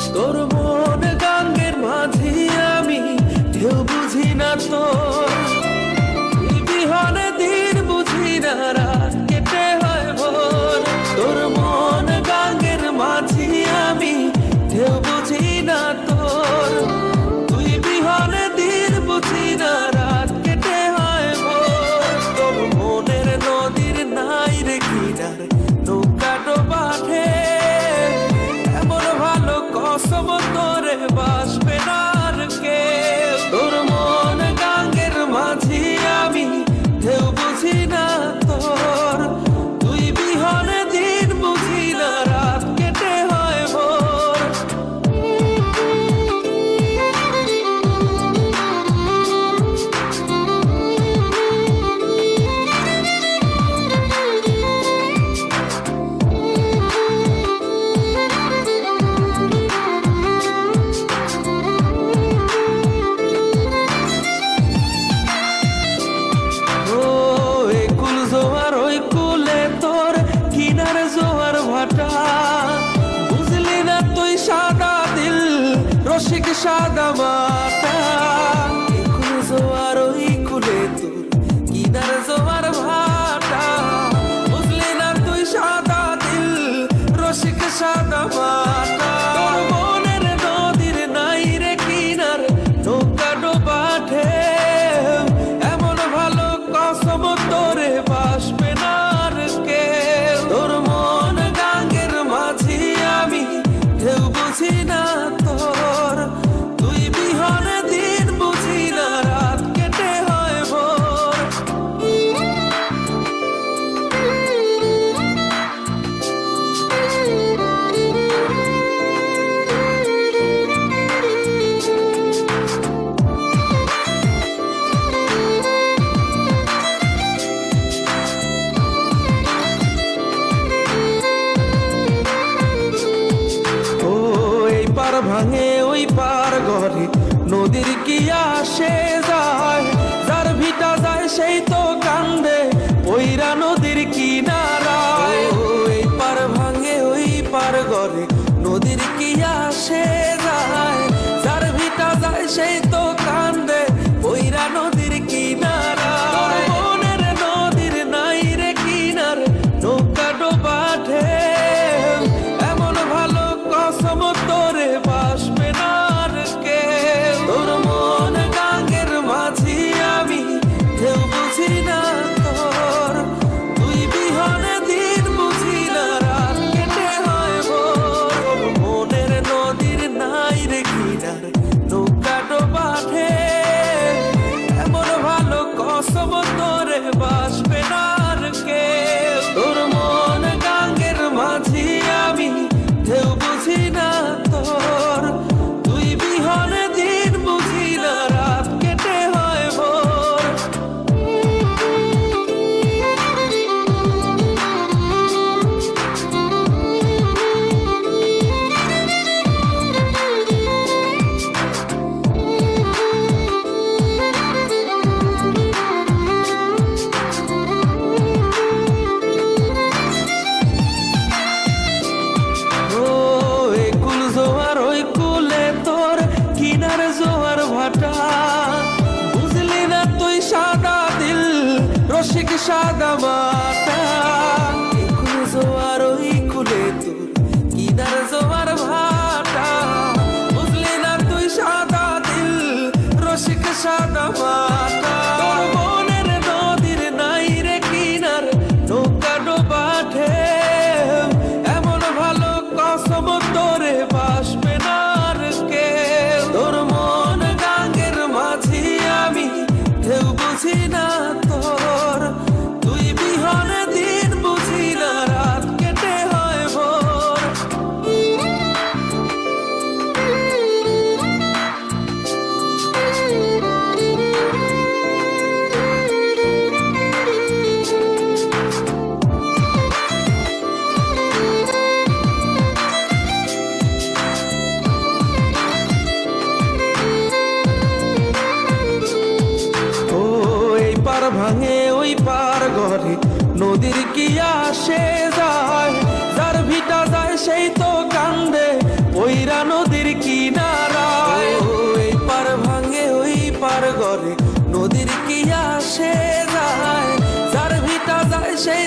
сторону. সাদা মাতা একুলে জোয়ার ওই কুলে তোর কিনার জোয়ার ভাটা। বুঝলি না তুই সাদা দিল, রসিক সাদা মাতা মনের নদীর নাই রে কিনার, নৌকা ডোবা ঢেউ এমন ভালো কসম তোরে বাসবে না কে তোর মন গাঙ্গের আমি ঢেউ বুঝি না ভাঙে ওই পার ঘরে। নদীর কি আসে যায়, যার ভিটা যায় সেই তো কান্দে। ওইরা নদীর কিনারায়। ওই পার ভাঙে ওই পার ঘরে। নদীর কি আসে রসিক সাদা মাতা আরোহী ভাঙে ওই পার ঘরে। নদীর কি আসে যায়, যার ভিটা যায় সেই তো কান্দে। ওইরা নদীর কি ওই পার ভাঙে ওই পার ঘরে, নদীর কি আসে যায়, যার ভিটা যায় সেই